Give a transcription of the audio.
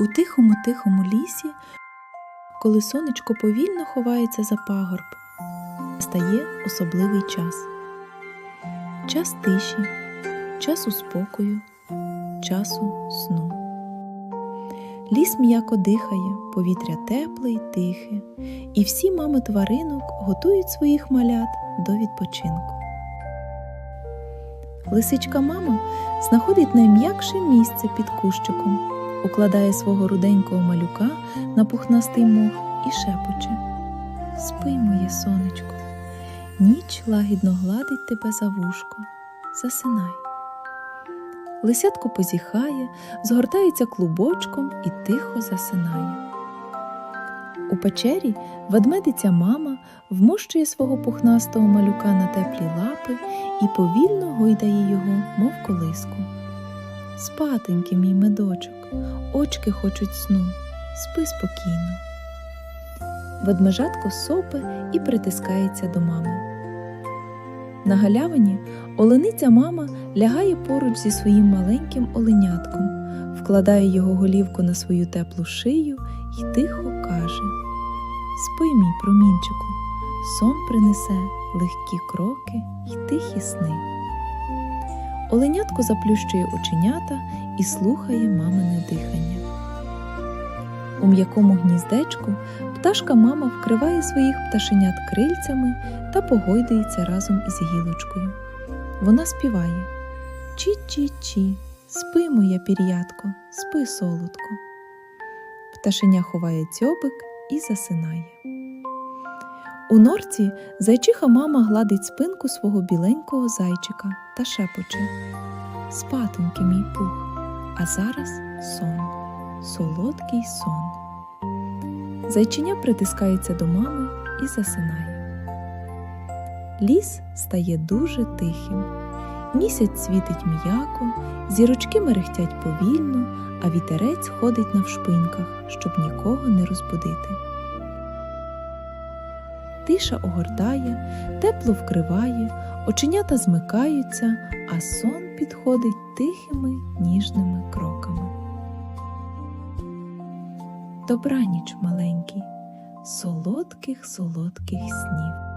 У тихому тихому лісі, коли сонечко повільно ховається за пагорб, стає особливий час. Час тиші, часу спокою, часу сну. Ліс м'яко дихає, повітря тепле й тихе, і всі мами тваринок готують своїх малят до відпочинку. Лисичка мама знаходить найм'якше місце під кущиком, укладає свого руденького малюка на пухнастий мох і шепоче Спи, моє сонечко, ніч лагідно гладить тебе за вушко, засинай. Лисятко позіхає, згортається клубочком і тихо засинає. У печері ведмедиця мама вмощує свого пухнастого малюка на теплі лапи і повільно гойдає його, мов колиску. Спатеньки, мій медочок, очки хочуть сну, спи спокійно. Ведмежатко сопе і притискається до мами. На галявині олениця мама лягає поруч зі своїм маленьким оленятком, вкладає його голівку на свою теплу шию і тихо каже: Спи, мій промінчику, сон принесе легкі кроки й тихі сни. Оленятко заплющує оченята і слухає мамине дихання. У м'якому гніздечку пташка мама вкриває своїх пташенят крильцями та погойдується разом із гілочкою. Вона співає Чі-чі-чі, спи, моє пір'ятко, спи солодко. Пташеня ховає дзьобик і засинає. У норці зайчиха мама гладить спинку свого біленького зайчика та шепоче Спатоньки, мій пух, а зараз сон, солодкий сон. Зайчиня притискається до мами і засинає. Ліс стає дуже тихим. Місяць світить м'яко, зірочки мерехтять повільно, а вітерець ходить навшпиньках, щоб нікого не розбудити. Тиша огортає, тепло вкриває, оченята змикаються, а сон підходить тихими ніжними кроками. Добраніч, маленький, солодких солодких снів.